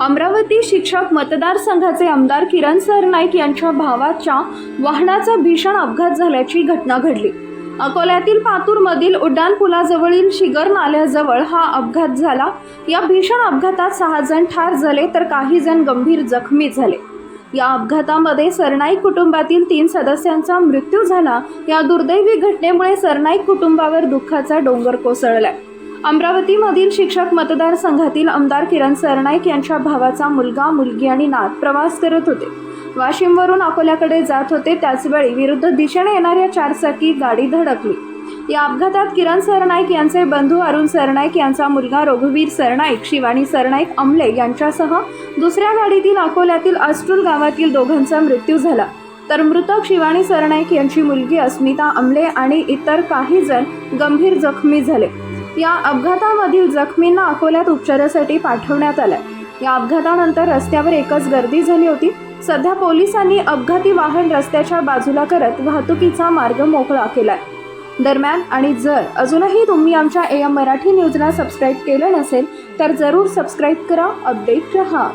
अमरावती शिक्षक मतदारसंघाचे आमदार किरण सरनाईक यांच्या भावाच्या वाहनाचा भीषण अपघात झाल्याची घटना घडली. अकोल्यातील पातूरमधील उड्डाणपुलाजवळील शिगर नाल्याजवळ हा अपघात झाला. या भीषण अपघातात सहा जण ठार झाले तर काही जण गंभीर जखमी झाले. या अपघातामध्ये सरनाईक कुटुंबातील तीन सदस्यांचा मृत्यू झाला. या दुर्दैवी घटनेमुळे सरनाईक कुटुंबावर दुःखाचा डोंगर कोसळलाय. अमरावतीमधील शिक्षक मतदारसंघातील आमदार किरण सरनाईक यांच्या भावाचा मुलगा मुलगी आणि नात प्रवास करत होते. वाशिमवरून अकोल्याकडे जात होते. त्याचवेळी विरुद्ध दिशेने येणाऱ्या चारचाकी गाडी धडकली. या अपघातात किरण सरनाईक यांचे बंधू अरुण सरनाईक यांचा मुलगा रघुवीर सरनाईक शिवानी सरनाईक अमले यांच्यासह दुसऱ्या गाडीतील अकोल्यातील अस्ट्रुल गावातील दोघांचा मृत्यू झाला. तर मृतक शिवानी सरनाईक यांची मुलगी अस्मिता अमले आणि इतर काही जण गंभीर जखमी झाले. या अपघातामधील जखमींना अकोल्यात उपचारासाठी पाठवण्यात आलं या अपघातानंतर रस्त्यावर एकच गर्दी झाली होती. सध्या पोलिसांनी अपघाती वाहन रस्त्याच्या बाजूला करत वाहतुकीचा मार्ग मोकळा केलाय. दरम्यान आणि जर अजूनही तुम्ही आमच्या ए एम मराठी न्यूजला सबस्क्राईब केलं नसेल तर जरूर सबस्क्राईब करा अपडेट रहा.